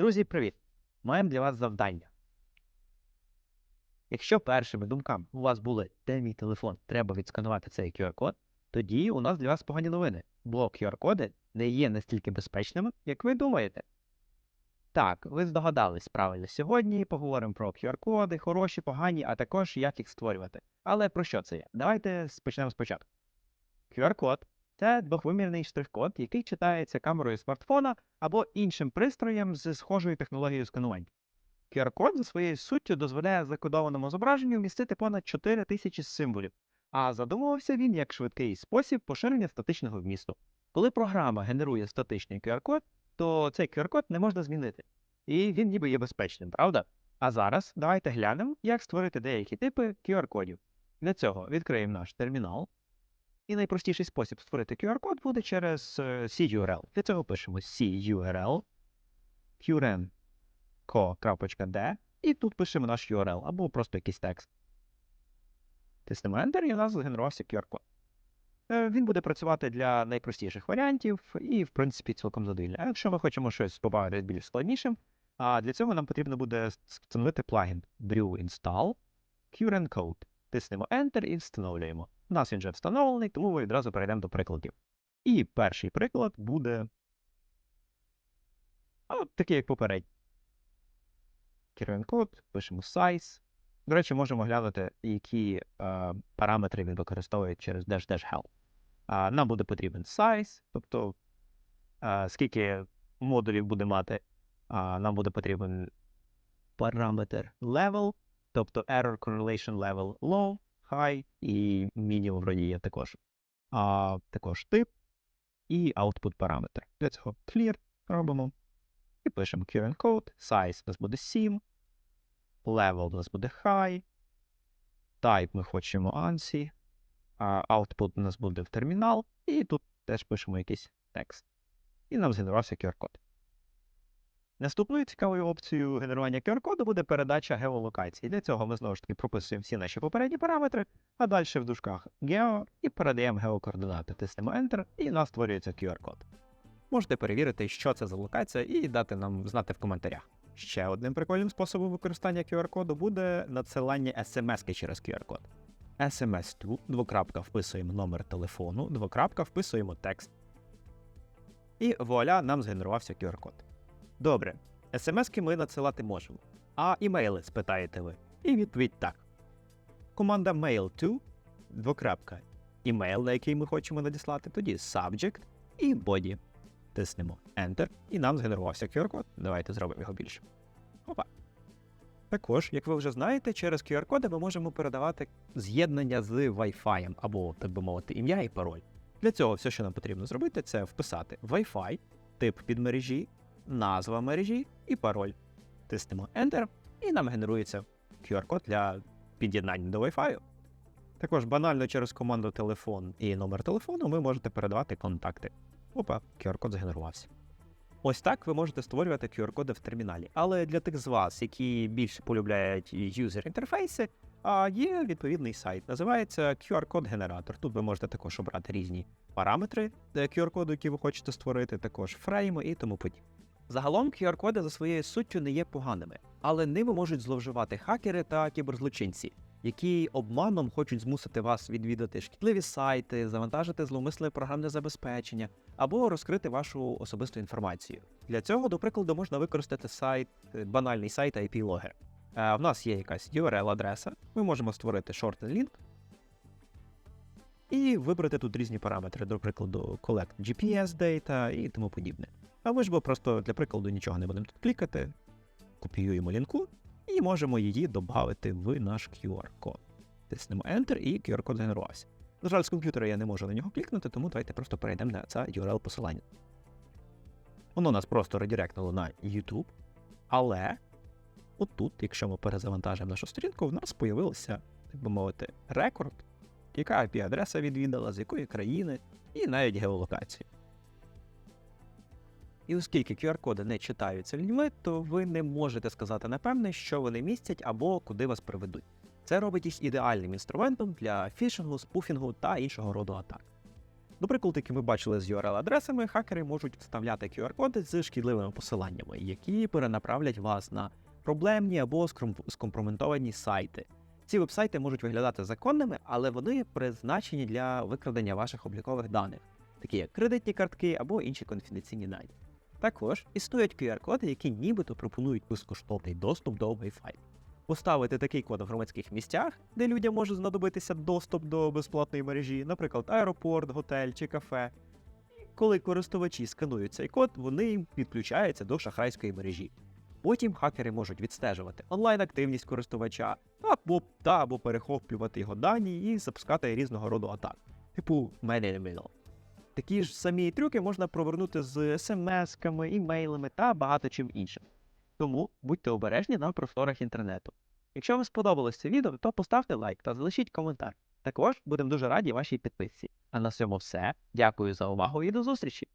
Друзі, привіт! Маємо для вас завдання. Якщо першими думками у вас були, де мій телефон, треба відсканувати цей QR-код, тоді у нас для вас погані новини, бо QR-коди не є настільки безпечними, як ви думаєте. Так, ви здогадались правильно. Сьогодні поговоримо про QR-коди, хороші, погані, а також як їх створювати. Але про що це є? Давайте почнемо спочатку. QR-код це двохвимірний штрих-код, який читається камерою смартфона або іншим пристроєм з схожою технологією сканування. QR-код за своєю суттю дозволяє закодованому зображенню вмістити понад 4 тисячі символів, а задумувався він як швидкий спосіб поширення статичного вмісту. Коли програма генерує статичний QR-код, то цей QR-код не можна змінити. І він ніби є безпечним, правда? А зараз давайте глянемо, як створити деякі типи QR-кодів. Для цього відкриємо наш термінал. І найпростіший спосіб створити QR-код буде через е, CURL. Для цього пишемо CURL, qrenco.d, і тут пишемо наш URL або просто якийсь текст. Тиснемо Enter, і у нас згенерувався QR-код. Е, Він буде працювати для найпростіших варіантів і, в принципі, цілком задовільне. А якщо ми хочемо щось побавити більш складнішим, а для цього нам потрібно буде встановити плагін Brew Install QRenCode. Тиснемо Enter і встановлюємо. У нас він вже встановлений, тому ми відразу перейдемо до прикладів. І перший приклад буде от такий, як попередній. Керуємо код, пишемо size. До речі, можемо глянути, які е, параметри він використовує через dash dash help. А, нам буде потрібен size, тобто е, скільки модулів буде мати. А, нам буде потрібен параметр level, тобто error correlation level low, high і мінімум вроді є також. А, також тип і output параметр. Для цього clear робимо і пишемо current code, size у нас буде 7, level у нас буде high, type ми хочемо ANSI, output у нас буде в термінал, і тут теж пишемо якийсь текст. І нам згенерувався QR-код. Наступною цікавою опцією генерування QR-коду буде передача геолокації. Для цього ми знову ж таки прописуємо всі наші попередні параметри, а далі в дужках geo і передаємо геокоординати. Тиснемо Enter, і у нас створюється QR-код. Можете перевірити, що це за локація, і дати нам знати в коментарях. Ще одним прикольним способом використання QR-коду буде надсилання смс через QR-код. SMS тут, двокрапка вписуємо номер телефону, двокрапка вписуємо текст. І вуаля, нам згенерувався QR-код. Добре, смски ми надсилати можемо. А імейли, спитаєте ви. І відповідь так. Команда mail to, двокрапка, імейл, на який ми хочемо надіслати, тоді subject і body. Тиснемо Enter, і нам згенерувався QR-код. Давайте зробимо його більше. Опа. Також, як ви вже знаєте, через QR-коди ми можемо передавати з'єднання з Wi-Fi, або, так би мовити, ім'я і пароль. Для цього все, що нам потрібно зробити, це вписати Wi-Fi, тип підмережі, назва мережі і пароль. Тиснемо Enter, і нам генерується QR-код для під'єднання до Wi-Fi. Також банально через команду телефон і номер телефону ви можете передавати контакти. Опа, QR-код згенерувався. Ось так ви можете створювати QR-коди в терміналі. Але для тих з вас, які більше полюбляють юзер інтерфейси, є відповідний сайт. Називається QR-код генератор. Тут ви можете також обрати різні параметри е, QR-коду, які ви хочете створити, також фрейми і тому подібне. Загалом QR-коди за своєю суттю не є поганими, але ними можуть зловживати хакери та кіберзлочинці, які обманом хочуть змусити вас відвідати шкідливі сайти, завантажити зловмисне програмне забезпечення або розкрити вашу особисту інформацію. Для цього, до прикладу, можна використати сайт, е, банальний сайт IP-логер. Е, В нас є якась URL-адреса, ми можемо створити link і вибрати тут різні параметри, до прикладу, collect GPS data і тому подібне. А ми ж бо просто для прикладу нічого не будемо тут клікати, копіюємо лінку і можемо її додати в наш QR-код. Тиснемо Enter і QR-код згенерувався. На жаль, з комп'ютера я не можу на нього клікнути, тому давайте просто перейдемо на це URL-посилання. Воно нас просто редиректнуло на YouTube, але отут, якщо ми перезавантажимо нашу сторінку, в нас з'явився, так би мовити, рекорд, яка IP-адреса відвідала, з якої країни, і навіть геолокацію. І оскільки QR-коди не читаються людьми, то ви не можете сказати напевне, що вони містять або куди вас приведуть. Це робить їх ідеальним інструментом для фішингу, спуфінгу та іншого роду атак. Наприклад, як ми бачили з URL-адресами, хакери можуть вставляти QR-коди з шкідливими посиланнями, які перенаправлять вас на проблемні або скомпрометовані сайти. Ці вебсайти можуть виглядати законними, але вони призначені для викрадення ваших облікових даних, такі як кредитні картки або інші конфіденційні дані. Також існують QR-коди, які нібито пропонують безкоштовний доступ до Wi-Fi. Поставити такий код в громадських місцях, де людям може знадобитися доступ до безплатної мережі, наприклад, аеропорт, готель чи кафе. Коли користувачі сканують цей код, вони підключаються до шахрайської мережі. Потім хакери можуть відстежувати онлайн-активність користувача або та або перехоплювати його дані і запускати різного роду атак, типу Middle. Такі ж самі трюки можна провернути з смс-ками, імейлами та багато чим іншим. Тому будьте обережні на просторах інтернету. Якщо вам сподобалось це відео, то поставте лайк та залишіть коментар. Також будемо дуже раді вашій підписці. А на цьому все. Дякую за увагу і до зустрічі!